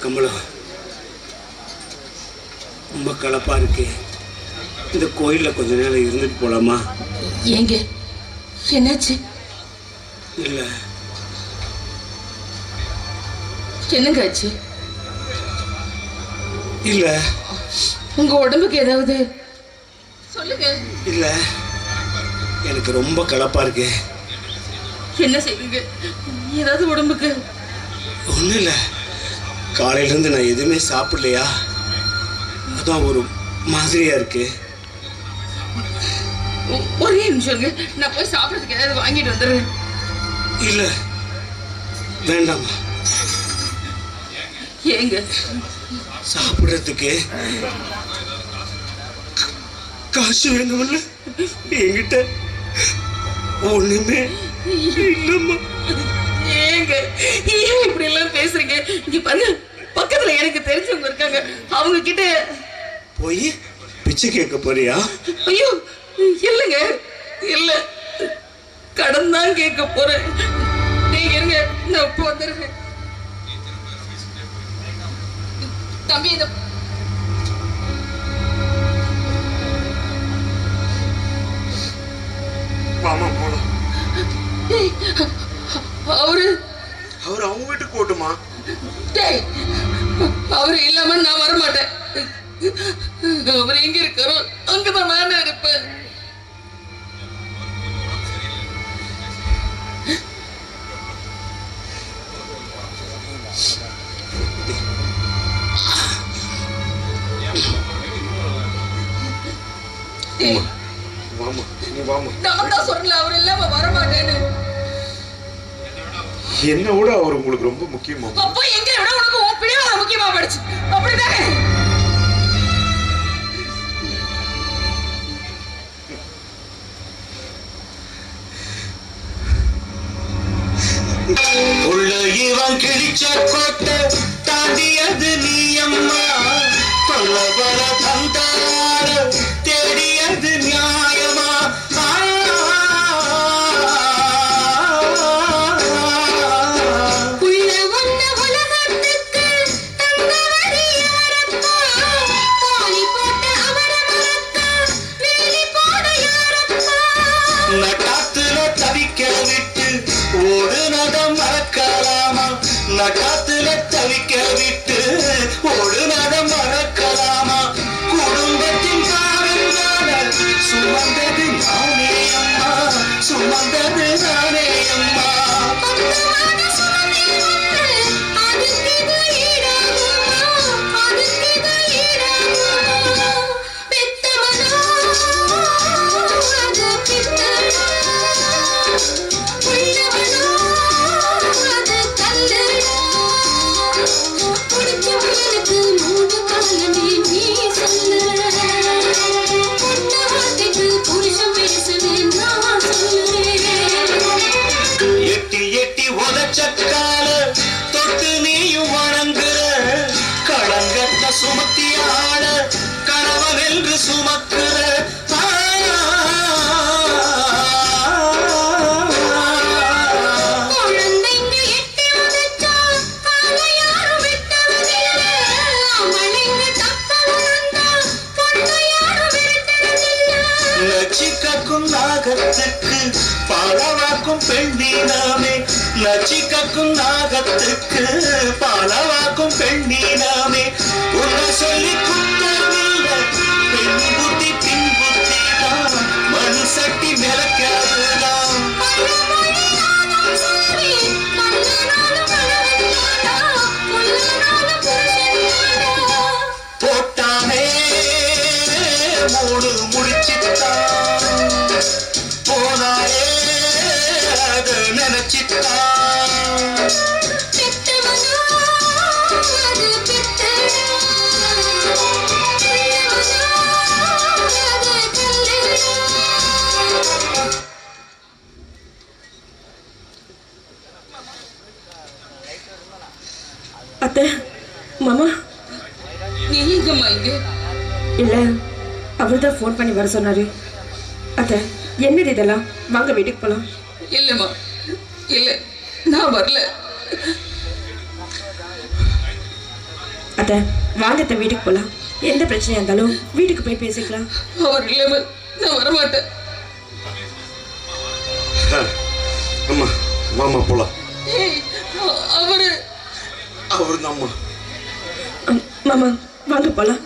கமலம் ரொம்ப கலப்பா இருக்கு. இந்த கோயில்ல கொஞ்ச நேரம் இருந்துட்டு போலாமா? ஏங்க என்னாச்சு? இல்ல. என்னங்க ஆச்சு? இல்ல. உங்க உடம்புக்கு ஏதாவது? சொல்லுங்க. இல்ல. எனக்கு ரொம்ப கலப்பா இருக்கு. என்ன செய்வீங்க? ஏதாவது உடம்புக்கு? ஒன்றும் இல்லை. காலையிலேருந்து நான் எதுவுமே சாப்பிடலையா? அதான் ஒரு மாதிரியா இருக்கு. ஒரே நிமிஷங்க நான் போய் சாப்பிட்றதுக்கு ஏதாவது வாங்கிட்டு வந்துடுறேன். இல்லை. வேண்டாமா ஏங்க. சாப்பிட்றதுக்கு காசு வேணும்ல என்கிட்ட ஒண்ணுமே இல்லைம்மா. ஏங்க ஏன் இப்படி எல்லாம் பேசுறீங்க? இங்க பாருங்க பக்கத்துல எனக்கு தெரிஞ்சவங்க இருக்காங்க. அவங்க கிட்ட போய் பிச்சை கேட்க போறியா? ஐயோ இல்லைங்க. இல்ல கடன் தான் கேட்க போறேன். நீங்க இருங்க நான் இப்போ வந்துடுறேன். தம்பி இந்த வாமா போலாம். டேய், அவரு அவர் அவங்க வீட்டுக்கு போட்டுமா டேய் அவரு இல்லாம நான் வர மாட்டேன் அவர் எங்க இருக்காரோ அங்கதான் நானே இருப்பேன். நீ வாமா நான் தான் சொல்றேன் என்ன விட அவர் உங்களுக்கு ரொம்ப முக்கியமா அப்போ எங்க விட உனக்கு உன் பிடிவாத முக்கியமா போயிடுச்சு அப்படிதானே? உள்ள இவன் கிழிச்ச கோட்டை தாண்டியது நீ அம்மா. மறக்கலாமா நட்டாத்துல தவிக்க விட்டு ஒரு நடம் மறக்கலாமா? குடும்பத்தின் காரங்கால சுமந்தது விரட்டுறதில்லை. நச்சிக்கும் நாகத்துக்கு பாலவாக்கும் பெண்ணீனாமே நச்சிக்கும் நாகத்துக்கு பாலவாக்கும் பெண்ணீனாமே உன்னை சொல்லி குத்தமில்லை மூணு முடிச்சிட்டான் போனாயே அது நினைச்சிட்டான். அத்தை மாமா. நீ எங்கம்மா இங்க இல்லை. அவர் தான் ஃபோன் பண்ணி வர சொன்னாரு. அத்தை என்னது இதெல்லாம்? வாங்க வீட்டுக்கு போகலாம் இல்லம்மா. இல்ல நான் வரல. அத்தை வாங்க அத்தை வீட்டுக்கு போகலாம் எந்த பிரச்சனையா இருந்தாலும் வீட்டுக்கு போய் பேசிக்கலாம். அவர் இல்லாம நான் வரமாட்டேன். ஆ, அம்மா வாமா போலாம். ஏய், அவரு. அவர் அம், மாமா வாங்க போகலாம்